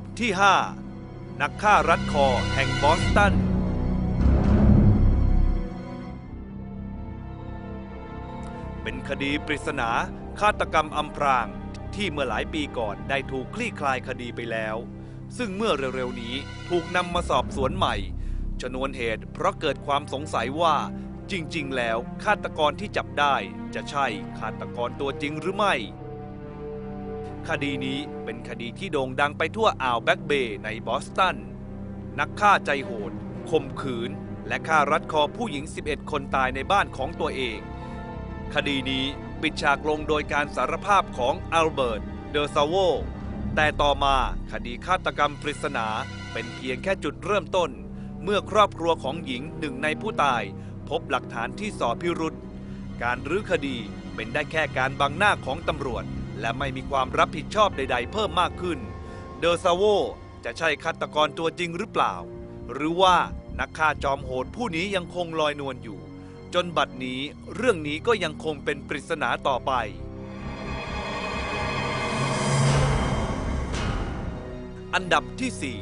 ดับที่ 5 นักฆ่ารัดคอแห่งบอสตัน เป็นคดีปริศนาฆาตกรรมอำพรางที่เมื่อหลายปีก่อนได้ถูกคลี่คลายคดีไปแล้ว ซึ่งเมื่อเร็วๆนี้ถูกนำมาสอบสวนใหม่ ชนวนเหตุเพราะเกิดความสงสัยว่าจริง ๆ แล้วฆาตกรที่จับได้จะใช่ฆาตกรตัวจริงหรือไม่ คดีนี้เป็นคดีที่โด่งดังไปทั่วอ่าวแบ็กเบย์ในบอสตัน นักฆ่าใจโหดข่มขืน และฆ่ารัดคอผู้หญิง 11 คนตายในบ้านของตัวเอง คดีนี้ปิดฉากลงโดยการสารภาพของอัลเบิร์ต เดอซาโว แต่ต่อมาคดีฆาตกรรมปริศนาเป็นเพียงแค่จุดเริ่มต้น เมื่อครอบครัวของหญิงหนึ่งในผู้ตาย พบหลักฐานที่สอพิรุษ การรื้อคดีเป็นได้แค่การบังหน้าของตำรวจ และไม่มีความรับผิดชอบใด ๆ เพิ่มมากขึ้น เดอซาโวจะใช่ฆาตกรตัวจริงหรือเปล่า หรือว่านักฆ่าจอมโหดผู้นี้ยังคงลอยนวลอยู่ จนบัดนี้เรื่องนี้ก็ยังคงเป็นปริศนาต่อไป อันดับที่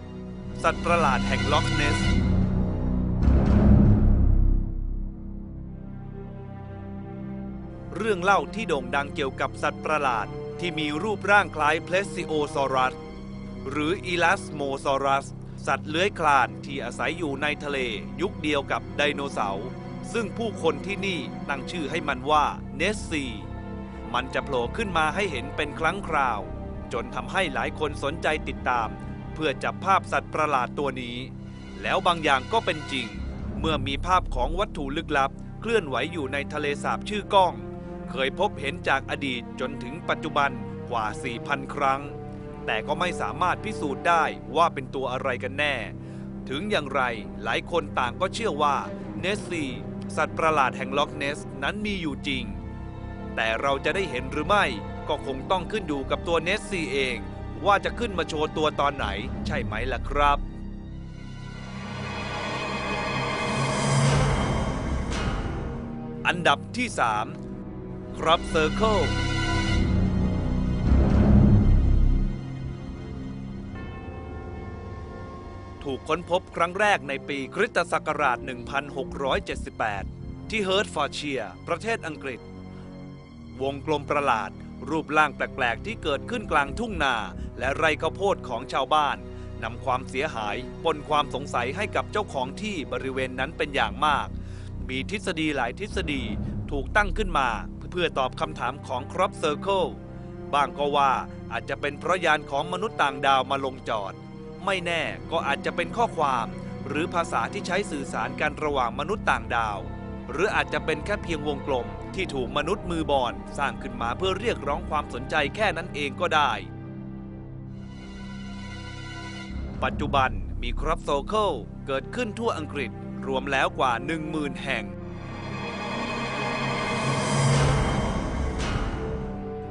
4 สัตว์ประหลาดแห่งล็อกเนส รื่องเล่าที่โด่งดังเกี่ยวกับสัตว์ประหลาด ที่มีรูปร่างคล้ายเพลซิโอซอรัส หรืออีลัสโมซอรัส สัตว์เลื้อยคลานที่อาศัยอยู่ในทะเล ยุคเดียวกับไดโนเสาร์ซึ่งผู้คนที่นี่ตั้งชื่อให้มันว่าเนสซีมันจะโผล่ขึ้นมาให้เห็นเป็นครั้งคราว จนทำให้หลายคนสนใจติดตาม เพื่อจับภาพสัตว์ประหลาดตัวนี้ แล้วบางอย่างก็เป็นจริง เมื่อมีภาพของวัตถุลึกลับ เคลื่อนไหวอยู่ในทะเลสาบชื่อก้อง เคยพบเห็นจากอดีตจนถึงปัจจุบันกว่า 4,000 ครั้ง แต่ก็ไม่สามารถพิสูจน์ได้ว่าเป็นตัวอะไรกันแน่ ถึงอย่างไรหลายคนต่างก็เชื่อว่าเนสซีสัตว์ประหลาดแห่งล็อกเนสนั้นมีอยู่จริง แต่เราจะได้เห็นหรือไม่ก็คงต้องขึ้นอยู่กับตัวเนสซีเอง ว่าจะขึ้นมาโชว์ตัวตอนไหนใช่ไหมล่ะครับอันดับที่ 3 ครับเซอร์เคิลถูกค้นพบครั้งแรกในปีคริสตศักราช 1678 ที่เฮิร์ตฟอร์เชียร์ประเทศอังกฤษ วงกลมประหลาด รูปร่างแปลก ๆ ที่เกิดขึ้นกลางทุ่งนา และไร่ข้าวโพดของชาวบ้านนำความเสียหายปนความสงสัยให้กับเจ้าของที่บริเวณนั้นเป็นอย่างมาก มีทฤษฎีหลายทฤษฎีถูกตั้งขึ้นมา พื่อตอบคำถามของครอปเซอร์เคิลบางก็ว่าอาจจะเป็นเพราะยานของมนุษย์ต่างดาวมาลงจอด ไม่แน่ก็อาจจะเป็นข้อความ หรือภาษาที่ใช้สื่อสารกันระหว่างมนุษย์ต่างดาว หรืออาจจะเป็นแค่เพียงวงกลม ที่ถูกมนุษย์มือบอลสร้างขึ้นมาเพื่อเรียกร้องความสนใจแค่นั้นเองก็ได้ ปัจจุบันมีครอปโซเคิลเกิดขึ้นทั่วอังกฤษรวมแล้วกว่า 10,000 แห่ง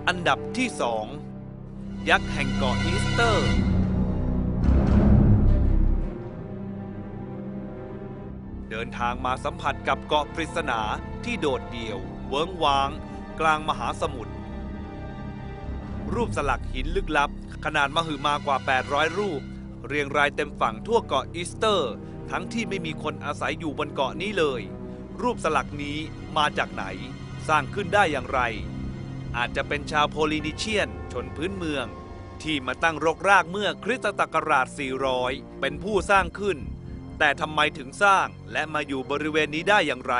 อันดับที่2ยักษ์แห่งเกาะอีสเตอร์ เดินทางมาสัมผัสกับเกาะปริศนาที่โดดเดี่ยว เวิ้งว้าง กลางมหาสมุทรรูปสลักหินลึกลับ ขนาดมหึมากว่า 800 รูป เรียงรายเต็มฝั่งทั่วเกาะอีสเตอร์ ทั้งที่ไม่มีคนอาศัยอยู่บนเกาะนี้เลย รูปสลักนี้มาจากไหน สร้างขึ้นได้อย่างไร อาจจะเป็นชาวโพลินีเชียน ชนพื้นเมือง ที่มาตั้งรกรากเมื่อคริสตศักราช 400 เป็นผู้สร้างขึ้น แต่ทำไมถึงสร้างและมาอยู่บริเวณนี้ได้อย่างไร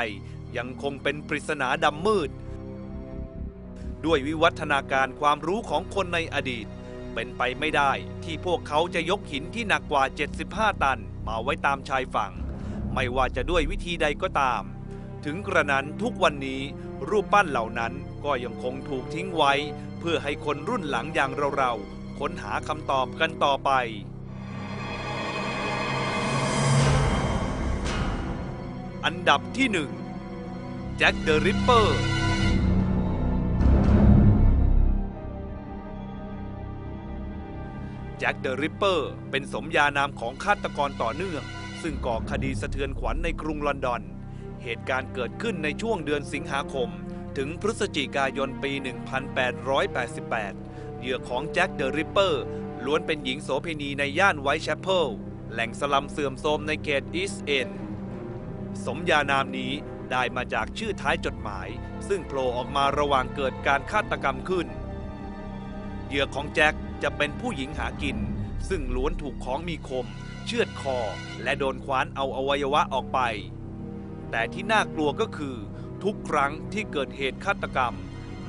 ยังคงเป็นปริศนาดำมืด ด้วยวิวัฒนาการความรู้ของคนในอดีต เป็นไปไม่ได้ที่พวกเขาจะยกหินที่หนักกว่า 75 ตัน มาไว้ตามชายฝั่ง ไม่ว่าจะด้วยวิธีใดก็ตาม ถึงกระนั้นทุกวันนี้รูปปั้นเหล่านั้นก็ยังคงถูกทิ้งไว้ เพื่อให้คนรุ่นหลังอย่างเราๆค้นหาคำตอบกันต่อไป อันดับที่หนึ่งแจ็คเดอะริปเปอร์แจ็คเดอะริปเปอร์เป็นสมญานามของฆาตกรต่อเนื่อง ซึ่งก่อคดีสะเทือนขวัญในกรุงลอนดอน เหตุการณ์เกิดขึ้นในช่วงเดือนสิงหาคม ถึงพฤศจิกายนปี 1888 เหยื่อของแจ็คเดอะริปเปอร์ ล้วนเป็นหญิงโสเภณีในย่านไวท์แชปเปิลแหล่งสลัมเสื่อมโทรมในเขตอีสเอนสมญานามนี้ได้มาจากชื่อท้ายจดหมาย ซึ่งโผล่ออกมาระหว่างเกิดการฆาตกรรมขึ้น เหยื่อของแจ็คจะเป็นผู้หญิงหากิน ซึ่งล้วนถูกของมีคม เชือดคอ และโดนคว้านเอาอวัยวะออกไป แต่ที่น่ากลัวก็คือ ทุกครั้งที่เกิดเหตุฆาตกรรม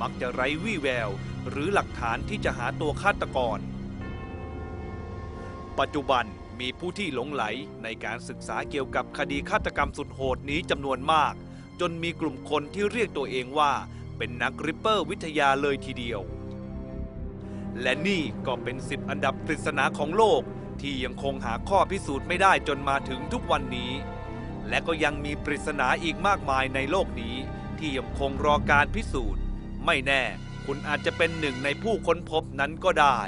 มักจะไร้วี่แวว หรือหลักฐานที่จะหาตัวฆาตกร ปัจจุบันมีผู้ที่หลงไหลในการศึกษาเกี่ยวกับคดีฆาตกรรมสุดโหดนี้จำนวนมาก จนมีกลุ่มคนที่เรียกตัวเองว่า เป็นนักริปเปอร์วิทยาเลยทีเดียว และนี่ก็เป็นสิบอันดับปริศนาของโลกที่ยังคงหาข้อพิสูจน์ไม่ได้จนมาถึงทุกวันนี้ และก็ยังมีปริศนาอีกมากมายในโลกนี้ ที่ยังคงรอการพิสูจน์ ไม่แน่ คุณอาจจะเป็นหนึ่งในผู้ค้นพบนั้นก็ได้